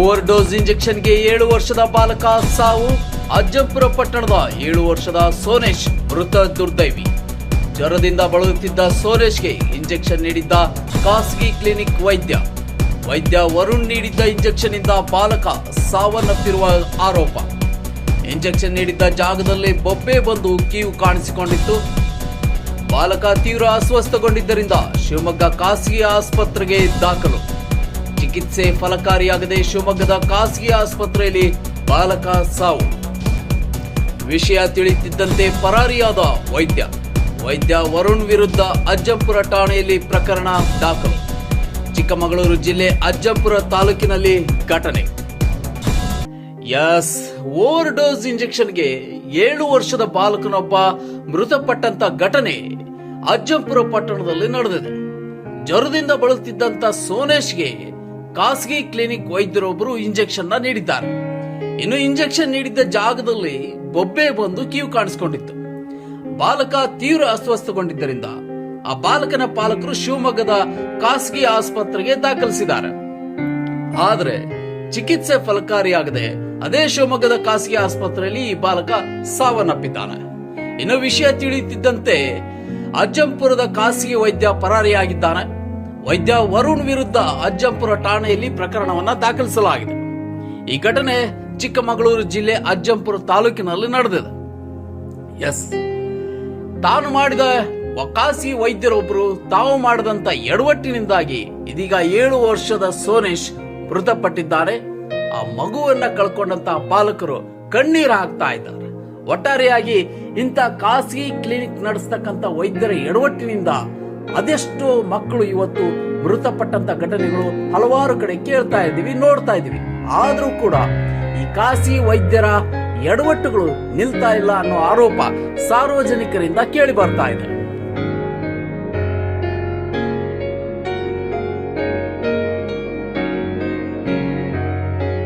Over dose ಇಂಜೆಕ್ಷನ್ಗೆ ಏಳು ವರ್ಷದ ಬಾಲಕ ಸಾವು, ಅಜ್ಜಂಪುರ ಪಟ್ಟಣದ ಏಳು ವರ್ಷದ ಸೋನೇಶ್ ಮೃತ ದುರ್ದೈವಿ. ಜ್ವರದಿಂದ ಬಳಲುತ್ತಿದ್ದ ಸೋನೇಶ್ಗೆ ಇಂಜೆಕ್ಷನ್ ನೀಡಿದ್ದ ಖಾಸಗಿ ಕ್ಲಿನಿಕ್ ವೈದ್ಯ. ವೈದ್ಯ ವರುಣ್ ನೀಡಿದ್ದ ಇಂಜೆಕ್ಷನ್ ಇಂದ ಬಾಲಕ ಸಾವನ್ನಪ್ಪಿರುವ ಆರೋಪ. ಇಂಜೆಕ್ಷನ್ ನೀಡಿದ್ದ ಜಾಗದಲ್ಲಿ ಬೊಬ್ಬೆ ಬಂದು ಕೀವು ಕಾಣಿಸಿಕೊಂಡಿತ್ತು. ಬಾಲಕ ತೀವ್ರ ಅಸ್ವಸ್ಥಗೊಂಡಿದ್ದರಿಂದ ಶಿವಮೊಗ್ಗ ಖಾಸಗಿ ಆಸ್ಪತ್ರೆಗೆ ದಾಖಲು. ಚಿಕಿತ್ಸೆ ಫಲಕಾರಿಯಾಗದೆ ಶಿವಮೊಗ್ಗದ ಖಾಸಗಿ ಆಸ್ಪತ್ರೆಯಲ್ಲಿ ಬಾಲಕ ಸಾವು. ವಿಷಯ ತಿಳಿಯುತ್ತಿದ್ದಂತೆ ಪರಾರಿಯಾದ ವೈದ್ಯ. ವೈದ್ಯ ವರುಣ್ ವಿರುದ್ಧ ಅಜ್ಜಂಪುರ ಠಾಣೆಯಲ್ಲಿ ಪ್ರಕರಣ ದಾಖಲು. ಚಿಕ್ಕಮಗಳೂರು ಜಿಲ್ಲೆ ಅಜ್ಜಂಪುರ ತಾಲೂಕಿನಲ್ಲಿ ಘಟನೆ. ಎಸ್ ಓವರ್ ಡೋಸ್ ಇಂಜೆಕ್ಷನ್ಗೆ ಏಳು ವರ್ಷದ ಬಾಲಕನೊಬ್ಬ ಮೃತಪಟ್ಟಂತ ಘಟನೆ ಅಜ್ಜಂಪುರ ಪಟ್ಟಣದಲ್ಲಿ ನಡೆದಿದೆ. ಜ್ವರದಿಂದ ಬಳಲುತ್ತಿದ್ದಂತ ಸೋನೇಶ್ಗೆ ಖಾಸಗಿ ಕ್ಲಿನಿಕ್ ವೈದ್ಯರೊಬ್ಬರು ಇಂಜೆಕ್ಷನ್ ನೀಡಿದ್ದಾರೆ. ಇನ್ನು ಇಂಜೆಕ್ಷನ್ ನೀಡಿದ್ದ ಜಾಗದಲ್ಲಿ ಬೊಬ್ಬೆ ಬಂದು ಕೀವು ಕಾಣಿಸಿಕೊಂಡಿತ್ತು. ಬಾಲಕ ತೀವ್ರ ಅಸ್ವಸ್ಥಗೊಂಡಿದ್ದರಿಂದ ಆ ಬಾಲಕನ ಪಾಲಕರು ಶಿವಮೊಗ್ಗದ ಖಾಸಗಿ ಆಸ್ಪತ್ರೆಗೆ ದಾಖಲಿಸಿದ್ದಾರೆ. ಆದರೆ ಚಿಕಿತ್ಸೆ ಫಲಕಾರಿಯಾಗದೆ ಅದೇ ಶಿವಮೊಗ್ಗದ ಖಾಸಗಿ ಆಸ್ಪತ್ರೆಯಲ್ಲಿ ಈ ಬಾಲಕ ಸಾವನ್ನಪ್ಪಿದ್ದಾನೆ. ಇನ್ನು ವಿಷಯ ತಿಳಿಯುತ್ತಿದ್ದಂತೆ ಅಜ್ಜಂಪುರದ ಖಾಸಗಿ ವೈದ್ಯ ಪರಾರಿಯಾಗಿದ್ದಾನೆ. ವೈದ್ಯ ವರುಣ್ ವಿರುದ್ಧ ಅಜ್ಜಂಪುರ ಠಾಣೆಯಲ್ಲಿ ಪ್ರಕರಣವನ್ನ ದಾಖಲಿಸಲಾಗಿದೆ. ಈ ಘಟನೆ ಚಿಕ್ಕಮಗಳೂರು ಜಿಲ್ಲೆ ಅಜ್ಜಂಪುರ ತಾಲೂಕಿನಲ್ಲಿ ನಡೆದಿದೆ. ಎಸ್. ತಾನು ಮಾಡಿದ ಒಕಾಸಿ ವೈದ್ಯರೊಬ್ಬರು ತಾವು ಮಾಡಿದಂತ ಎಡವಟ್ಟಿನಿಂದಾಗಿ ಇದೀಗ ಏಳು ವರ್ಷದ ಸೋನೇಶ್ ಮೃತಪಟ್ಟಿದ್ದಾರೆ. ಆ ಮಗುವನ್ನ ಕಳ್ಕೊಂಡಂತ ಪಾಲಕರು ಕಣ್ಣೀರು ಹಾಕ್ತಾ ಇದ್ದಾರೆ. ಒಟ್ಟಾರೆಯಾಗಿ ಇಂಥ ಖಾಸಗಿ ಕ್ಲಿನಿಕ್ ನಡೆಸ್ತಕ್ಕಂಥ ವೈದ್ಯರ ಎಡವಟ್ಟಿನಿಂದ ಅದೆಷ್ಟೋ ಮಕ್ಕಳು ಇವತ್ತು ಮೃತಪಟ್ಟಂತ ಘಟನೆಗಳು ಹಲವಾರು ಕಡೆ ಕೇಳ್ತಾ ಇದ್ದೀವಿ, ನೋಡ್ತಾ ಇದ್ದೀವಿ. ಆದರೂ ಕೂಡ ಈ ಕಾಸಿ ವೈದ್ಯರ ಎಡವಟ್ಟುಗಳು ನಿಲ್ತಾ ಇಲ್ಲ ಅನ್ನೋ ಆರೋಪ ಸಾರ್ವಜನಿಕರಿಂದ ಕೇಳಿ ಬರ್ತಾ ಇದೆ.